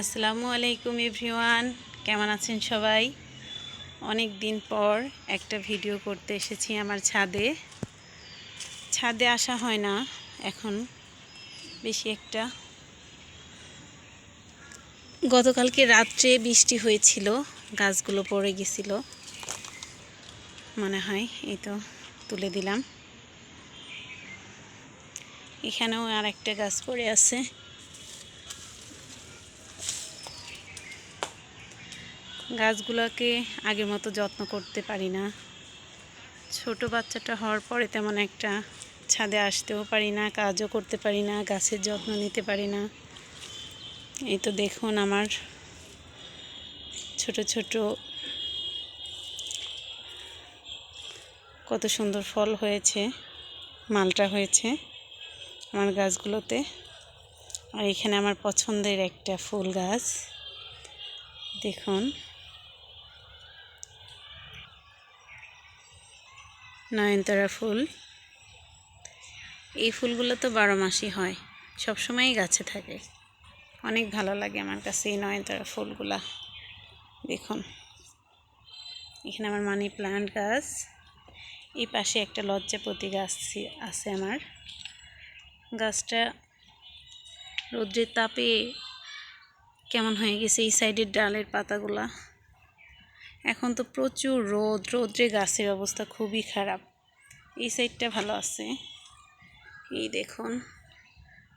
আসসালামু আলাইকুম এভরিওয়ান। কেমন আছেন সবাই? অনেক দিন পর একটা ভিডিও করতে এসেছি আমার ছাদে। ছাদে আসা হয় না, এখন বেশি একটা। গতকালকে রাত্রে বৃষ্টি হয়েছিল, গাছগুলো পড়ে গেছিল। মনে হয় এই তো তুলে দিলাম। এখানেও আর একটা গাছ পড়ে আছে। গাছগুলোকে আগের মতো যত্ন করতে পারি না। ছোট বাচ্চাটা হওয়ার পরে তেমন একটা ছাদে আসতেও পারি না, কাজও করতে পারি না, গাছের যত্ন নিতে পারি না। এই তো দেখুন আমার ছোট ছোট কত সুন্দর ফল হয়েছে, মালটা হয়েছে আমার গাছগুলোতে। আর এখানে আমার পছন্দের একটা ফুল গাছ। দেখুন। নয়নতারা ফুল। এই ফুলগুলো তো বারো মাসই হয় সবসময়ই গাছে থাকে। অনেক ভালো লাগে আমার কাছে এই নয়নতারা ফুলগুলা। দেখুন, এখানে আমার মানি প্লান্ট গাছ, এই পাশে একটা লজ্জাপতি গাছ আছে আমার। গাছটা রৌদ্রের তাপে কেমন হয়ে গেছে এই সাইডের ডালের পাতাগুলা। এখন তো প্রচুর রোদ, রোদ্রে গাছের অবস্থা খুবই খারাপ। এই সাইডটা ভালো আছে। এই দেখুন,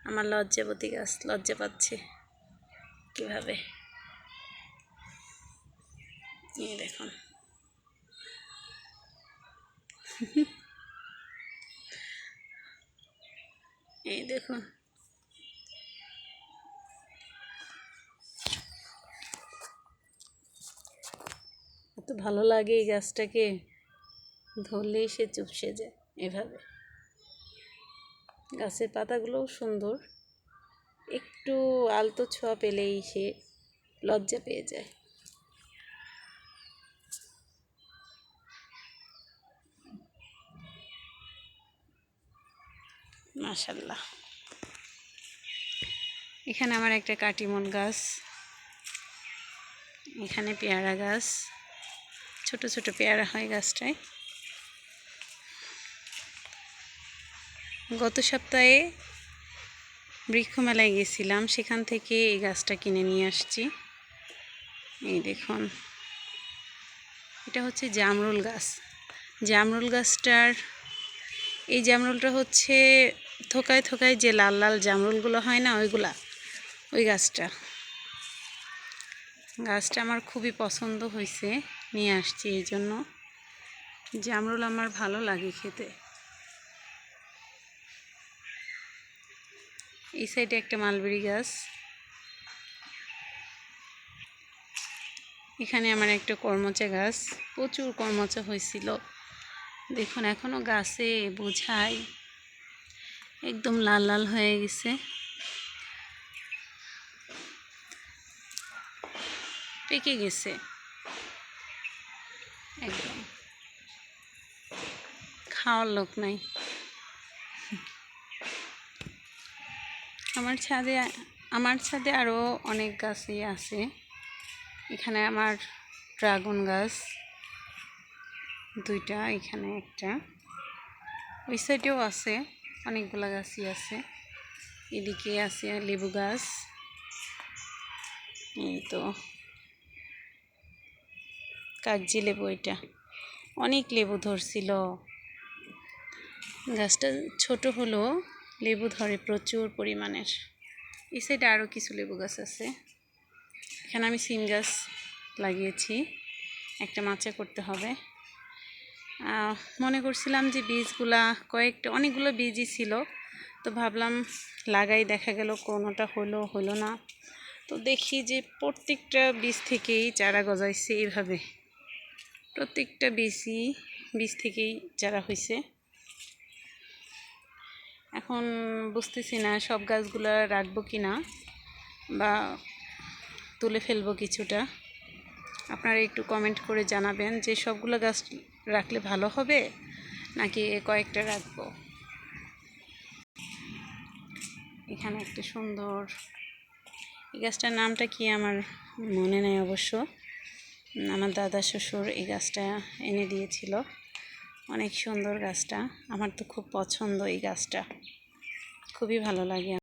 আমার লজ্জাবতী গাছ লজ্জা পাচ্ছে। কীভাবে? এই দেখুন। এই দেখুন। এত ভালো লাগে এই গাছটাকে। ধরলেই সে চুপসে যায় এভাবে। গাছের পাতাগুলোও সুন্দর। একটু আলতো ছোঁয়া পেলেই সে লজ্জা পেয়ে যায়। মাশাল্লাহ এখানে আমার একটা কাটিমন গাছ। এখানে পেয়ারা গাছ। ছোট ছোট পেয়ারা হয় গাছটায়। গত সপ্তাহে বৃক্ষ মেলায় গেছিলাম, সেখান থেকে এই গাছটা কিনে নিয়ে আসছি। এই দেখুন। এটা হচ্ছে জামরুল গাছ। জামরুল গাছটার, এই জামরুলটা হচ্ছে থোকায় থোকায় যে লাল লাল জামরুলগুলো হয় না, ওইগুলা, ওই গাছটা। গাছটা আমার খুবই পছন্দ হয়েছে। নিয়ে আসছি এই জন্য। জামরুল আমার ভালো লাগে খেতে। এই সাইডে একটা মালবেরি গাছ। এখানে আমার একটা কর্মচা গাছ। প্রচুর কর্মচা হয়েছিল। দেখুন এখনও গাছে বোঝাই একদম লাল লাল হয়ে গেছে। পেকে গেছে। একদম। খাওয়ার লোক নাই। আমার ছাদে আমার ছাদে আরও অনেক গাছই আছে। এখানে আমার ড্রাগন গাছ, দুইটা, এখানে একটা। ওই সাইডেও আছে, অনেকগুলো গাছই আছে। এদিকে আছে লেবু গাছ। এই তো। কাগজি লেবু এটা। অনেক লেবু ধরছিল। গাছটা ছোট হলো, লেবু ধরে প্রচুর পরিমাণের। এই সাইডে আরও কিছু লেবু গাছ আছে। এখানে আমি সিম গাছ লাগিয়েছি। একটা মাচা করতে হবে। মনে করছিলাম যে বীজগুলা কয়েকটা, অনেকগুলো বীজই ছিল। তো ভাবলাম লাগাই, দেখা গেল কোনোটা হলো হলো না। তো দেখি যে প্রত্যেকটা বীজ থেকেই চারা গজাইছে এইভাবে। প্রত্যেকটা বীজই বীজ থেকেই যারা হয়েছে এখন বুঝতেছি না সব গাছগুলো রাখব কি না বা তুলে ফেলব কিছুটা। আপনারা একটু কমেন্ট করে জানাবেন যে সবগুলো গাছ রাখলে ভালো হবে নাকি কয়েকটা রাখব। এখানে একটা সুন্দর, এই গাছটার নামটা কি আমার মনে নেই অবশ্য। আমার দাদা শ্বশুর এই গাছটা এনে দিয়েছিল। অনেক সুন্দর গাছটা। আমার তো খুব পছন্দ এই গাছটা। খুবই ভালো লাগে।